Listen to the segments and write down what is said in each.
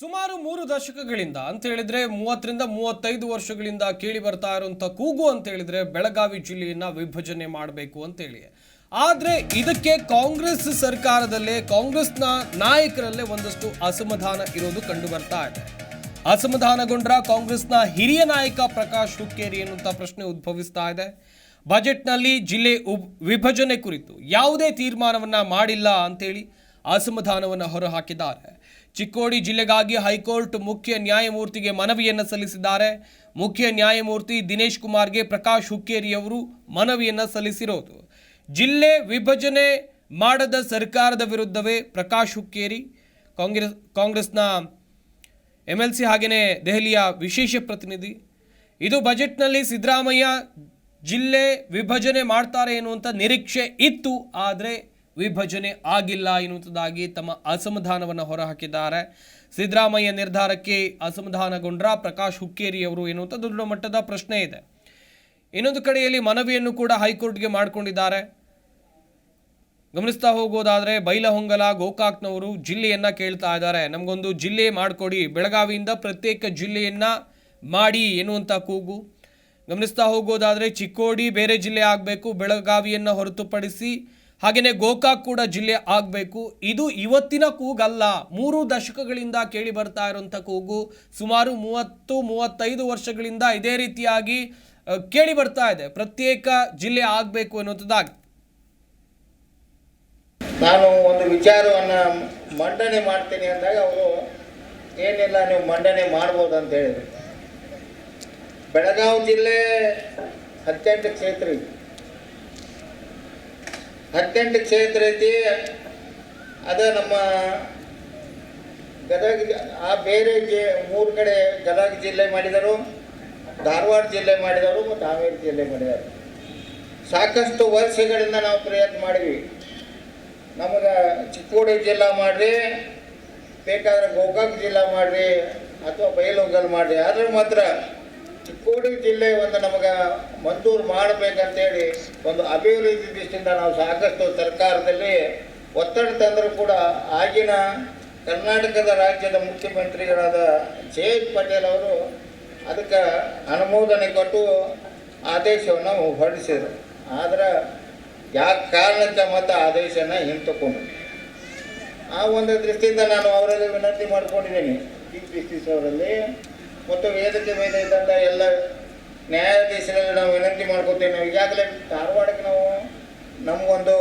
ಸುಮಾರು ಮೂರು ದಶಕಗಳಿಂದ, ಅಂತ ಹೇಳಿದ್ರೆ ಮೂವತ್ತರಿಂದ ಮೂವತ್ತೈದು ವರ್ಷಗಳಿಂದ ಕೇಳಿ ಬರ್ತಾ ಇರುವಂತ ಕೂಗು ಅಂತ ಹೇಳಿದ್ರೆ ಬೆಳಗಾವಿ ಜಿಲ್ಲೆಯನ್ನ ವಿಭಜನೆ ಮಾಡಬೇಕು ಅಂತೇಳಿ ಆದ್ರೆ ಇದಕ್ಕೆ ಕಾಂಗ್ರೆಸ್ ಸರ್ಕಾರದಲ್ಲೇ, ಕಾಂಗ್ರೆಸ್ನ ನಾಯಕರಲ್ಲೇ ಒಂದಷ್ಟು ಅಸಮಾಧಾನ ಇರೋದು ಕಂಡು ಬರ್ತಾ ಇದೆ. ಅಸಮಾಧಾನಗೊಂಡ್ರ ಕಾಂಗ್ರೆಸ್ನ ಹಿರಿಯ ನಾಯಕ ಪ್ರಕಾಶ್ ಹುಕ್ಕೇರಿ ಎನ್ನುವಂತ ಪ್ರಶ್ನೆ ಉದ್ಭವಿಸ್ತಾ ಇದೆ. ಬಜೆಟ್ನಲ್ಲಿ ಜಿಲ್ಲೆ ವಿಭಜನೆ ಕುರಿತು ಯಾವುದೇ ತೀರ್ಮಾನವನ್ನ ಮಾಡಿಲ್ಲ ಅಂತೇಳಿ ಅಸಮಾಧಾನವನ್ನು ಹೊರಹಾಕಿದ್ದಾರೆ. ಚಿಕ್ಕೋಡಿ ಜಿಲ್ಲೆಗಾಗಿ ಹೈಕೋರ್ಟ್ ಮುಖ್ಯ ನ್ಯಾಯಮೂರ್ತಿಗೆ ಮನವಿಯನ್ನು ಸಲ್ಲಿಸಿದ್ದಾರೆ. ಮುಖ್ಯ ನ್ಯಾಯಮೂರ್ತಿ ದಿನೇಶ್ ಕುಮಾರ್ಗೆ ಪ್ರಕಾಶ್ ಹುಕ್ಕೇರಿಯವರು ಮನವಿಯನ್ನು ಸಲ್ಲಿಸಿರೋದು. ಜಿಲ್ಲೆ ವಿಭಜನೆ ಮಾಡದ ಸರ್ಕಾರದ ವಿರುದ್ಧವೇ ಪ್ರಕಾಶ್ ಹುಕ್ಕೇರಿ. ಕಾಂಗ್ರೆಸ್, ಕಾಂಗ್ರೆಸ್ನ ಎಂ ಎಲ್ ಸಿ ಹಾಗೆಯೇ ದೆಹಲಿಯ ವಿಶೇಷ ಪ್ರತಿನಿಧಿ. ಇದು ಬಜೆಟ್ನಲ್ಲಿ ಸಿದ್ದರಾಮಯ್ಯ ಜಿಲ್ಲೆ ವಿಭಜನೆ ಮಾಡ್ತಾರೆ ಎನ್ನುವಂಥ ನಿರೀಕ್ಷೆ ಇತ್ತು. ಆದರೆ ವಿಭಜನೆ ಆಗಿಲ್ಲ ಎನ್ನುವಂಥದ್ದಾಗಿ ತಮ್ಮ ಅಸಮಾಧಾನವನ್ನು ಹೊರಹಾಕಿದ್ದಾರೆ. ಸಿದ್ದರಾಮಯ್ಯ ನಿರ್ಧಾರಕ್ಕೆ ಅಸಮಾಧಾನಗೊಂಡ್ರ ಪ್ರಕಾಶ್ ಹುಕ್ಕೇರಿ ಅವರು ಎನ್ನುವಂಥ ದೊಡ್ಡ ಮಟ್ಟದ ಪ್ರಶ್ನೆ ಇದೆ. ಇನ್ನೊಂದು ಕಡೆಯಲ್ಲಿ ಮನವಿಯನ್ನು ಕೂಡ ಹೈಕೋರ್ಟ್ಗೆ ಮಾಡಿಕೊಂಡಿದ್ದಾರೆ. ಗಮನಿಸ್ತಾ ಹೋಗೋದಾದರೆ ಬೈಲಹೊಂಗಲ, ಗೋಕಾಕ್ನವರು ಜಿಲ್ಲೆಯನ್ನ ಕೇಳ್ತಾ ಇದ್ದಾರೆ. ನಮಗೊಂದು ಜಿಲ್ಲೆ ಮಾಡಿಕೊಡಿ, ಬೆಳಗಾವಿಯಿಂದ ಪ್ರತ್ಯೇಕ ಜಿಲ್ಲೆಯನ್ನ ಮಾಡಿ ಎನ್ನುವಂಥ ಕೂಗು. ಗಮನಿಸ್ತಾ ಹೋಗೋದಾದರೆ ಚಿಕ್ಕೋಡಿ ಬೇರೆ ಜಿಲ್ಲೆ ಆಗಬೇಕು, ಬೆಳಗಾವಿಯನ್ನು ಹೊರತುಪಡಿಸಿ ಹಾಗೆಯೇ ಗೋಕಾಕ್ ಕೂಡ ಜಿಲ್ಲೆ ಆಗಬೇಕು. ಇದು ಇವತ್ತಿನ ಕೂಗಲ್ಲ. ಮೂರು ದಶಕಗಳಿಂದ ಕೇಳಿ ಬರ್ತಾ ಇರುವಂಥ ಕೂಗು. ಸುಮಾರು ಮೂವತ್ತು, ಮೂವತ್ತೈದು ವರ್ಷಗಳಿಂದ ಇದೇ ರೀತಿಯಾಗಿ ಕೇಳಿ ಬರ್ತಾ ಇದೆ. ಪ್ರತ್ಯೇಕ ಜಿಲ್ಲೆ ಆಗಬೇಕು ಅನ್ನುವಂಥದ್ದಾಗಿ. ನಾನು ಒಂದು ವಿಚಾರವನ್ನು ಮಂಡನೆ ಮಾಡ್ತೀನಿ ಅಂದಾಗ ಅವರು ಏನಿಲ್ಲ, ನೀವು ಮಂಡನೆ ಮಾಡ್ಬೋದು ಅಂತ ಹೇಳಿದ್ರು. ಬೆಳಗಾವಿ ಜಿಲ್ಲೆ ಹತ್ತೆಂಟು ಕ್ಷೇತ್ರ ಹತ್ತೆಂಟು ಕ್ಷೇತ್ರ ಐತಿ. ಅದು ನಮ್ಮ ಗದಗ ಆ ಬೇರೆ ಮೂರು ಕಡೆ ಗದಗ ಜಿಲ್ಲೆ ಮಾಡಿದರು, ಧಾರವಾಡ ಜಿಲ್ಲೆ ಮಾಡಿದರು ಮತ್ತು ಹಾವೇರಿ ಜಿಲ್ಲೆ ಮಾಡಿದರು. ಸಾಕಷ್ಟು ವರ್ಷಗಳಿಂದ ನಾವು ಪ್ರಯತ್ನ ಮಾಡಿದ್ವಿ. ನಮಗೆ ಚಿಕ್ಕೋಡಿ ಜಿಲ್ಲಾ ಮಾಡ್ರಿ, ಬೇಕಾದ್ರೆ ಗೋಕಾಕ್ ಜಿಲ್ಲಾ ಮಾಡ್ರಿ, ಅಥವಾ ಬಯಲುಗಲ್ ಮಾಡ್ರಿ. ಆದರೆ ಮಾತ್ರ ಚಿಕ್ಕೋಡಿ ಜಿಲ್ಲೆ ಒಂದು ನಮಗೆ ಮಂಜೂರು ಮಾಡಬೇಕಂತೇಳಿ ಒಂದು ಅಭಿವೃದ್ಧಿ ದೃಷ್ಟಿಯಿಂದ ನಾವು ಸಾಕಷ್ಟು ಸರ್ಕಾರದಲ್ಲಿ ಒತ್ತಡ ತಂದರೂ ಕೂಡ ಆಗಿನ ಕರ್ನಾಟಕದ ರಾಜ್ಯದ ಮುಖ್ಯಮಂತ್ರಿಗಳಾದ ಜಯೇಶ್ ಪಟೇಲ್ ಅವರು ಅದಕ್ಕೆ ಅನುಮೋದನೆ ಕೊಟ್ಟು ಆದೇಶವನ್ನು ಹೊರಡಿಸಿದರು. ಆದರೆ ಯಾವ ಕಾರಣಕ್ಕೆ ಮತ್ತು ಆದೇಶನ ಹಿಂತಕೊಂಡು ಆ ಒಂದು ದೃಷ್ಟಿಯಿಂದ ನಾನು ಅವರಲ್ಲಿ ವಿನಂತಿ ಮಾಡ್ಕೊಂಡಿದ್ದೀನಿ. ಚೀಫ್ ಜಸ್ಟಿಸ್ ಅವರಲ್ಲಿ ಮತ್ತು ವೇದಿಕೆ ಮೇಲೆ ಇದ್ದಂಥ ಎಲ್ಲ ನ್ಯಾಯಾಧೀಶರಲ್ಲಿ ನಾವು ವಿನಂತಿ ಮಾಡ್ಕೋತೇವೆ. ನಾವು ಈಗಾಗಲೇ ಧಾರವಾಡಕ್ಕೆ ನಾವು ನಮಗೊಂದು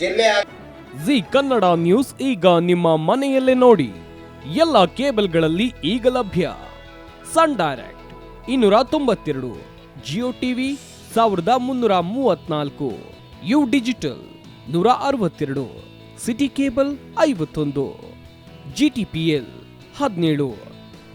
ಜಿಲ್ಲೆ ಜಿ ಕನ್ನಡ ನ್ಯೂಸ್ ಈಗ ನಿಮ್ಮ ಮನೆಯಲ್ಲೇ ನೋಡಿ. ಎಲ್ಲ ಕೇಬಲ್ಗಳಲ್ಲಿ ಈಗ ಲಭ್ಯ. ಸನ್ ಡೈರೆಕ್ಟ್ ಇನ್ನೂರ ತೊಂಬತ್ತೆರಡು, ಜಿಯೋ ಟಿವಿ ಸಾವಿರದ ಮುನ್ನೂರ ಮೂವತ್ನಾಲ್ಕು, ಯು ಡಿಜಿಟಲ್ ನೂರ ಅರವತ್ತೆರಡು, ಸಿಟಿ ಕೇಬಲ್ ಐವತ್ತೊಂದು, ಜಿ ಟಿ ಪಿ ಎಲ್ ಹದಿನೇಳು.